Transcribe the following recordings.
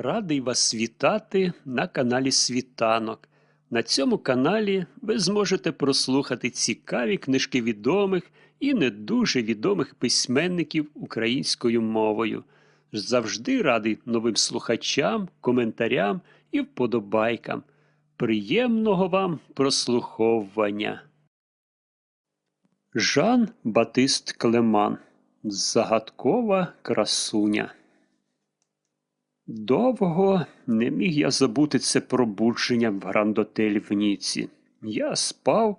Радий вас вітати на каналі Світанок. На цьому каналі ви зможете прослухати цікаві книжки відомих і не дуже відомих письменників українською мовою. Завжди радий новим слухачам, коментарям і вподобайкам. Приємного вам прослуховування. Жан Батист Клеман. Загадкова красуня. Довго не міг я забути це пробудження в грандотелі в Ніці. Я спав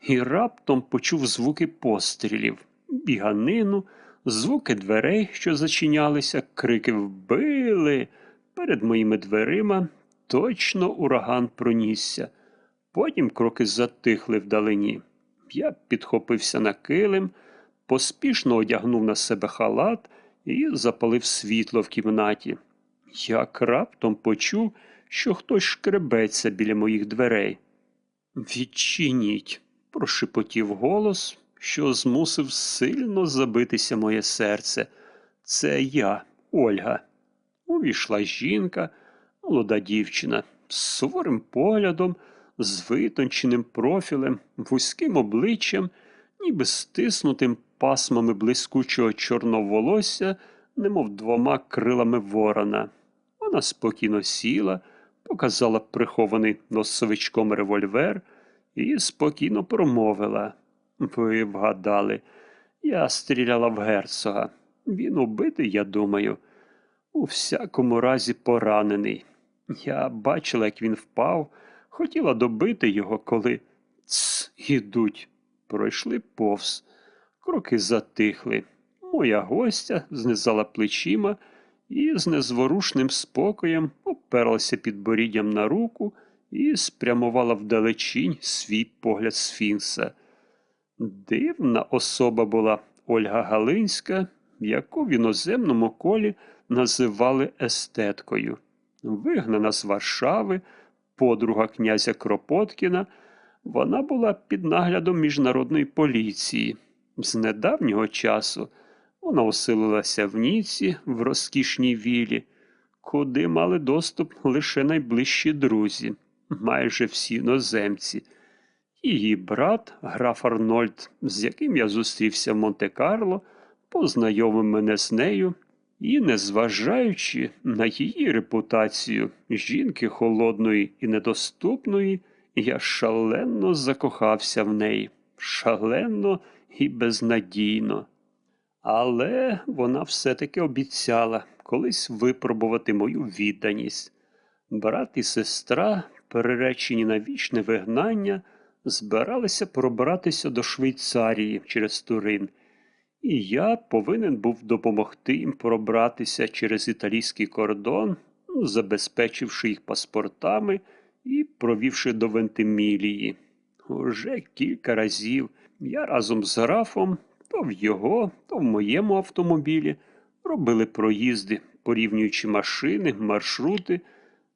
і раптом почув звуки пострілів, біганину, звуки дверей, що зачинялися, крики вбили. Перед моїми дверима точно ураган пронісся. Потім кроки затихли вдалині. Я підхопився на килим, поспішно одягнув на себе халат і запалив світло в кімнаті. Як раптом почув, що хтось шкребеться біля моїх дверей. Відчиніть, прошепотів голос, що змусив сильно забитися моє серце. Це я, Ольга. Увійшла жінка, молода дівчина, з суворим поглядом, з витонченим профілем, вузьким обличчям, ніби стиснутим пасмами блискучого чорного волосся, немов двома крилами ворона. Вона спокійно сіла, показала прихований носовичком револьвер і спокійно промовила. Ви вгадали, я стріляла в герцога. Він убитий, я думаю. У всякому разі поранений. Я бачила, як він впав, хотіла добити його, коли Ц, ідуть. Пройшли повз. Кроки затихли. Моя гостя знизала плечима і з незворушним спокоєм оперлася підборіддям на руку і спрямувала вдалечінь свій погляд сфінкса. Дивна особа була Ольга Галинська, яку в іноземному колі називали естеткою. Вигнана з Варшави, подруга князя Кропоткіна, вона була під наглядом міжнародної поліції. З недавнього часу вона оселилася в Ніці в розкішній вілі, куди мали доступ лише найближчі друзі, майже всі іноземці. Її брат, граф Арнольд, з яким я зустрівся в Монте-Карло, познайомив мене з нею і, незважаючи на її репутацію жінки холодної і недоступної, я шалено закохався в неї, шалено і безнадійно. Але вона все-таки обіцяла колись випробувати мою відданість. Брат і сестра, переречені на вічне вигнання, збиралися пробиратися до Швейцарії через Турин, і я повинен був допомогти їм пробратися через італійський кордон, забезпечивши їх паспортами і провівши до Вентимілії. Уже кілька разів я разом з графом то в його, то в моєму автомобілі робили проїзди, порівнюючи машини, маршрути,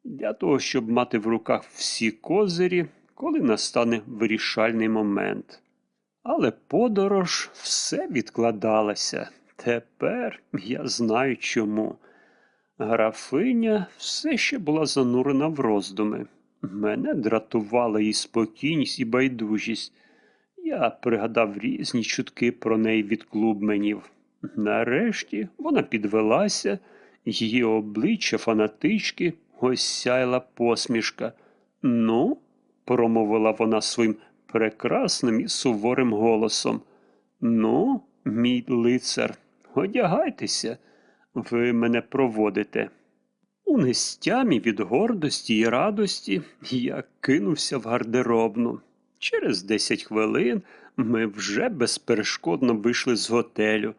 для того, щоб мати в руках всі козирі, коли настане вирішальний момент. Але подорож все відкладалася. Тепер я знаю чому. Графиня все ще була занурена в роздуми. Мене дратувала її спокійність і байдужість. Я пригадав різні чутки про неї від клубменів. Нарешті вона підвелася, її обличчя фанатички осяяла посмішка. Ну, промовила вона своїм прекрасним і суворим голосом. Ну, мій лицар, одягайтеся, ви мене проводите. У нестямі від гордості і радості я кинувся в гардеробну. Через десять хвилин ми вже безперешкодно вийшли з готелю,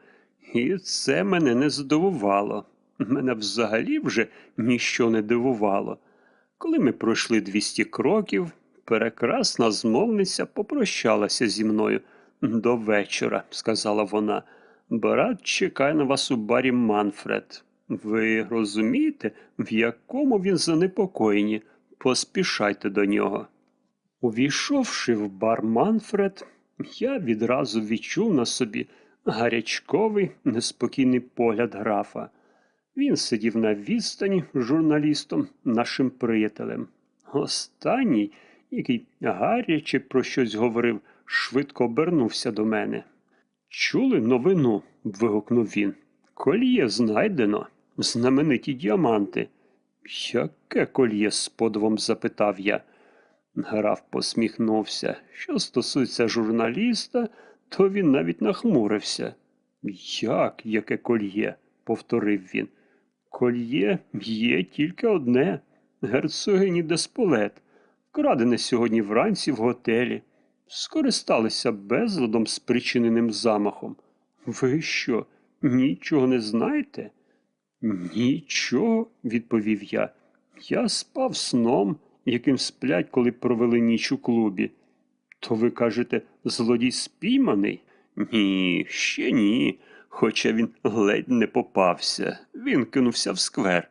і це мене не здивувало. Мене взагалі вже ніщо не дивувало. Коли ми пройшли 200 кроків, прекрасна змовниця попрощалася зі мною. До вечора, сказала вона. Брат чекає на вас у барі Манфред. Ви розумієте, в якому він занепокоєнні? Поспішайте до нього. Увійшовши в бар Манфред, я відразу відчув на собі гарячковий, неспокійний погляд графа. Він сидів на відстані з журналістом, нашим приятелем. Останній, який гаряче про щось говорив, швидко обернувся до мене. Чули новину? вигукнув він. Кольє знайдено, знамениті діаманти. Яке кольє? з подивом запитав я. Граф посміхнувся. Що стосується журналіста, то він навіть нахмурився. Як, яке кольє? повторив він. Кольє є тільки одне герцогині Десполет, крадене сьогодні вранці в готелі. Скористалися безладом спричиненим замахом. Ви що, нічого не знаєте? Нічого, відповів я. Я спав сном, яким сплять, коли провели ніч у клубі. То ви кажете, злодій спійманий? Ні, ще ні. Хоча він ледь не попався. Він кинувся в сквер.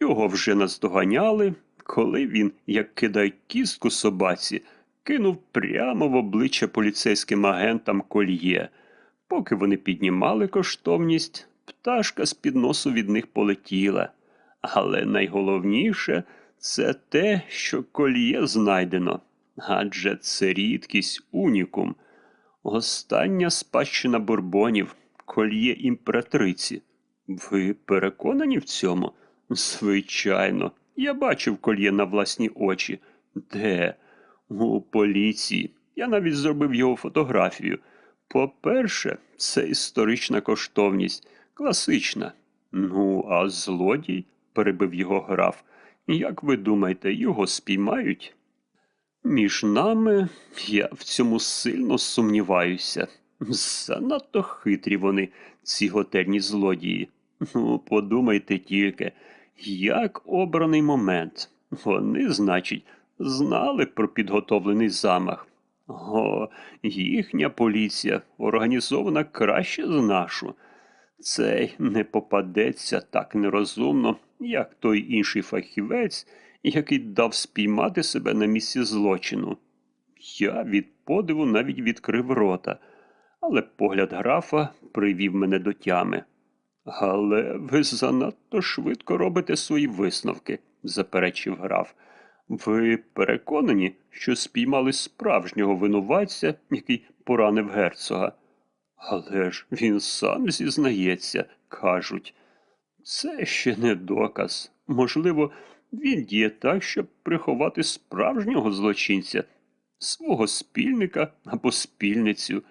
Його вже наздоганяли, коли він, як кидає кістку собаці, кинув прямо в обличчя поліцейським агентам кольє. Поки вони піднімали коштовність, пташка з під носу від них полетіла. Але найголовніше це те, що кольє знайдено. Адже це рідкість унікум. Остання спадщина бурбонів, кольє імператриці. Ви переконані в цьому? Звичайно, я бачив кольє на власні очі. Де? У поліції. Я навіть зробив його фотографію. По-перше, це історична коштовність, класична. Ну, а злодій, перебив його граф. Як ви думаєте, його спіймають? Між нами я в цьому сильно сумніваюся. Занадто хитрі вони, ці готельні злодії. Ну, подумайте тільки, як обраний момент. Вони, значить, знали про підготовлений замах. О, їхня поліція організована краще за нашу. Цей не попадеться так нерозумно, як той інший фахівець, який дав спіймати себе на місці злочину. Я від подиву навіть відкрив рота, але погляд графа привів мене до тями. Але ви занадто швидко робите свої висновки, заперечив граф. Ви переконані, що спіймали справжнього винуватця, який поранив герцога? Але ж він сам зізнається, кажуть. Це ще не доказ. Можливо, він діє так, щоб приховати справжнього злочинця, свого спільника або спільницю.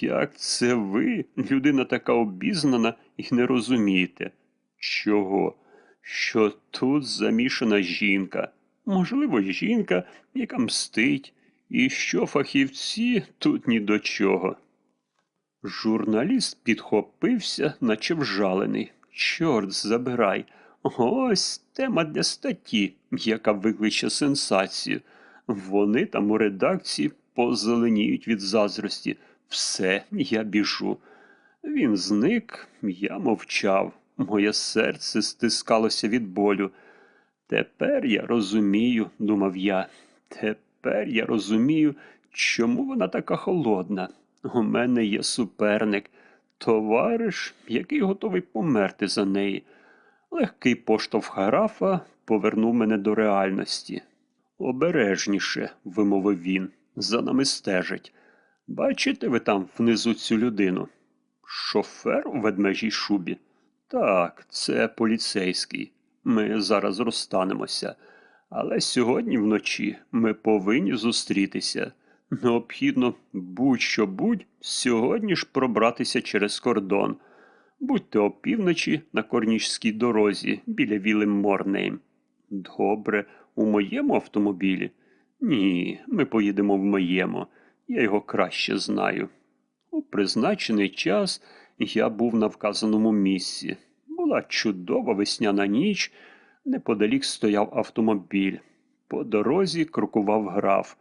Як це ви, людина така обізнана, і не розумієте? Чого? Що тут замішана жінка? Можливо, жінка, яка мстить, і що фахівці тут ні до чого. Журналіст підхопився, наче вжалений. Чорт забирай. Ось тема для статті, яка викличе сенсацію. Вони там у редакції позеленіють від заздрості. Все, я біжу. Він зник, я мовчав. Моє серце стискалося від болю. Тепер я розумію, думав я. Тепер я розумію, чому вона така холодна. У мене є суперник, товариш, який готовий померти за неї. Легкий поштовх графа повернув мене до реальності. Обережніше, вимовив він, за нами стежать. Бачите ви там внизу цю людину? Шофер у ведмежій шубі? Так, це поліцейський. Ми зараз розстанемося. Але сьогодні вночі ми повинні зустрітися. Необхідно будь-що будь сьогодні ж пробратися через кордон. Будьте опівночі на корнічській дорозі біля Вілем Морнейм. Добре, у моєму автомобілі? Ні, ми поїдемо в моєму. Я його краще знаю. У призначений час я був на вказаному місці. Була чудова весняна ніч, неподалік стояв автомобіль. По дорозі крокував граф.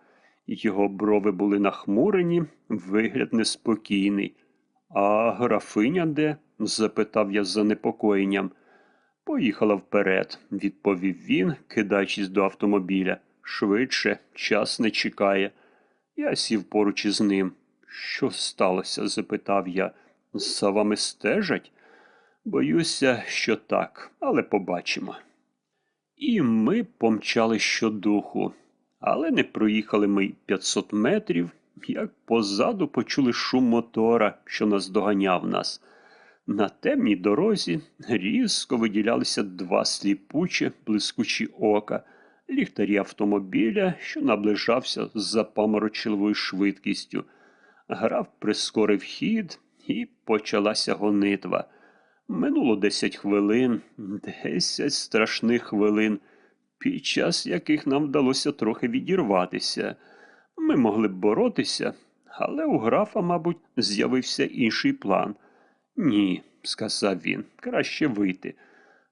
Його брови були нахмурені, вигляд неспокійний. А графиня де? запитав я з занепокоєнням. Поїхала вперед, відповів він, кидаючись до автомобіля. Швидше, час не чекає. Я сів поруч із ним. Що сталося? запитав я. За вами стежать? Боюся, що так, але побачимо. І ми помчали щодуху, але не проїхали ми й 500 метрів, як позаду почули шум мотора, що наздоганяв нас. На темній дорозі різко виділялися два сліпучі, блискучі ока, ліхтарі автомобіля, що наближався з запаморочливою швидкістю. Граф прискорив хід, і почалася гонитва. Минуло десять хвилин, десять страшних хвилин, під час яких нам вдалося трохи відірватися. Ми могли б боротися, але у графа, мабуть, з'явився інший план. Ні, сказав він, краще вийти.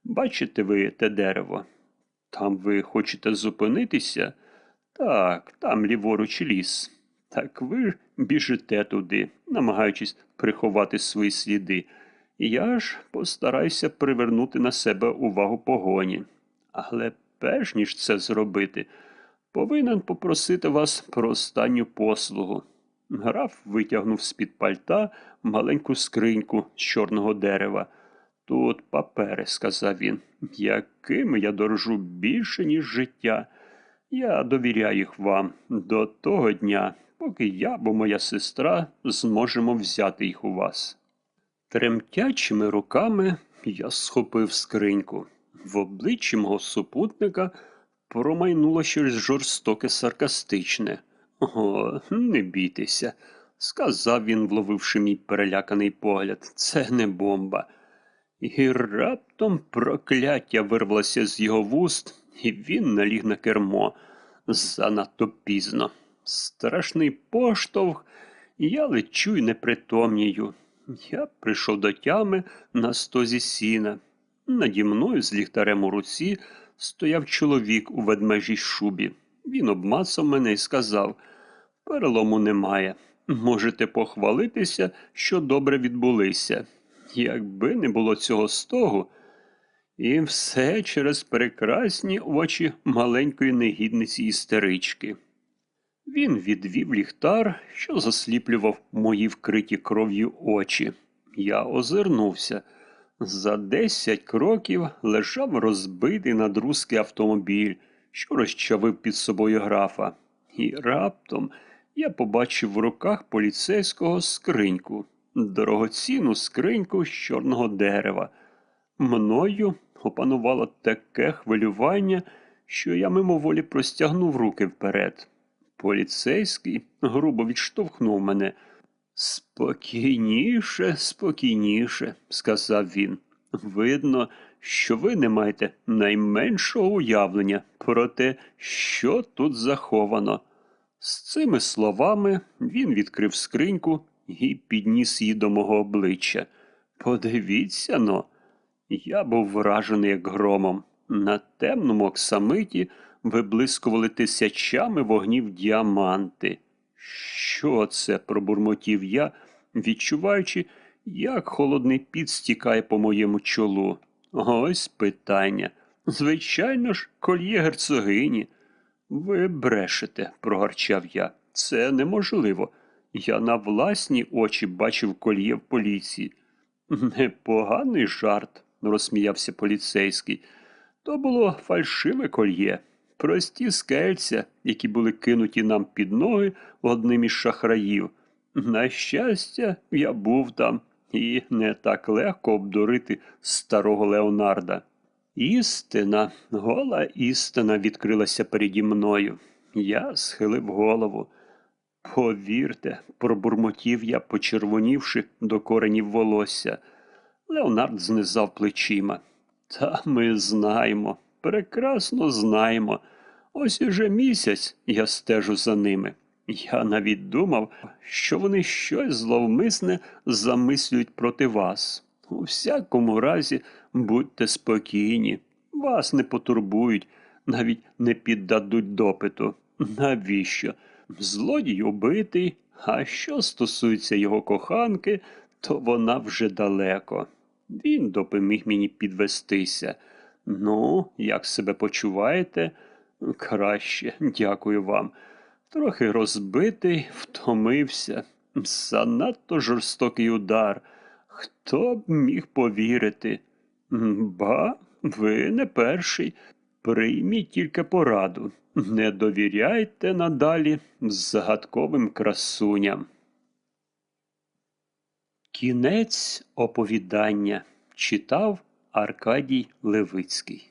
Бачите ви те дерево? Там ви хочете зупинитися? Так, там ліворуч ліс. Так ви ж біжите туди, намагаючись приховати свої сліди. Я ж постараюся привернути на себе увагу погоні. Але перш ніж це зробити, повинен попросити вас про останню послугу. Граф витягнув з-під пальта маленьку скриньку з чорного дерева. Тут папери, сказав він, якими я дорожу більше, ніж життя. Я довіряю їх вам до того дня, поки я або моя сестра зможемо взяти їх у вас. Тремтячими руками я схопив скриньку. В обличчі мого супутника промайнуло щось жорстоке саркастичне. О, не бійтеся, сказав він, вловивши мій переляканий погляд. Це не бомба. І раптом прокляття вирвалося з його вуст, і він наліг на кермо занадто пізно. Страшний поштовх, я лечу й непритомнію. Я прийшов до тями на стозі сіна. Наді мною з ліхтарем у руці стояв чоловік у ведмежій шубі. Він обмацав мене і сказав перелому немає. Можете похвалитися, що добре відбулися. Якби не було цього стогу, і все через прекрасні очі маленької негідниці істерички. Він відвів ліхтар, що засліплював мої вкриті кров'ю очі. Я озирнувся. За десять кроків лежав розбитий надрузкий автомобіль, що розчавив під собою графа. І раптом я побачив в руках поліцейського скриньку, дорогоцінну скриньку з чорного дерева. Мною опанувало таке хвилювання, що я мимоволі простягнув руки вперед. Поліцейський грубо відштовхнув мене. Спокійніше, спокійніше, сказав він. Видно, що ви не маєте найменшого уявлення про те, що тут заховано. З цими словами він відкрив скриньку і підніс її до мого обличчя. Подивіться но, я був вражений як громом. На темному оксамиті виблискували тисячами вогнів діаманти. Що це? пробурмотів я, відчуваючи, як холодний піт стікає по моєму чолу. Ось питання. Звичайно ж, кольє герцогині. Ви брешете, прогарчав я. Це неможливо. Я на власні очі бачив кольє в поліції. Непоганий жарт, розсміявся поліцейський. То було фальшиве кольє, прості скельця, які були кинуті нам під ноги одним із шахраїв. На щастя, я був там, і не так легко обдурити старого Леонарда. Істина, гола істина відкрилася переді мною. Я схилив голову. Повірте, пробурмотів я, почервонівши до коренів волосся. Леонард знизав плечима. Та ми знаємо, прекрасно знаємо. Ось уже місяць я стежу за ними. Я навіть думав, що вони щось зловмисне замислюють проти вас. У всякому разі, будьте спокійні, вас не потурбують, навіть не піддадуть допиту. Навіщо? Злодій убитий, а що стосується його коханки, то вона вже далеко. Він допоміг мені підвестися. Ну, як себе почуваєте? Краще, дякую вам. Трохи розбитий, втомився. Занадто жорстокий удар. Хто б міг повірити? Ба, ви не перший. Прийміть тільки пораду. Не довіряйте надалі загадковим красуням. Кінець оповідання читав Аркадій Левицький.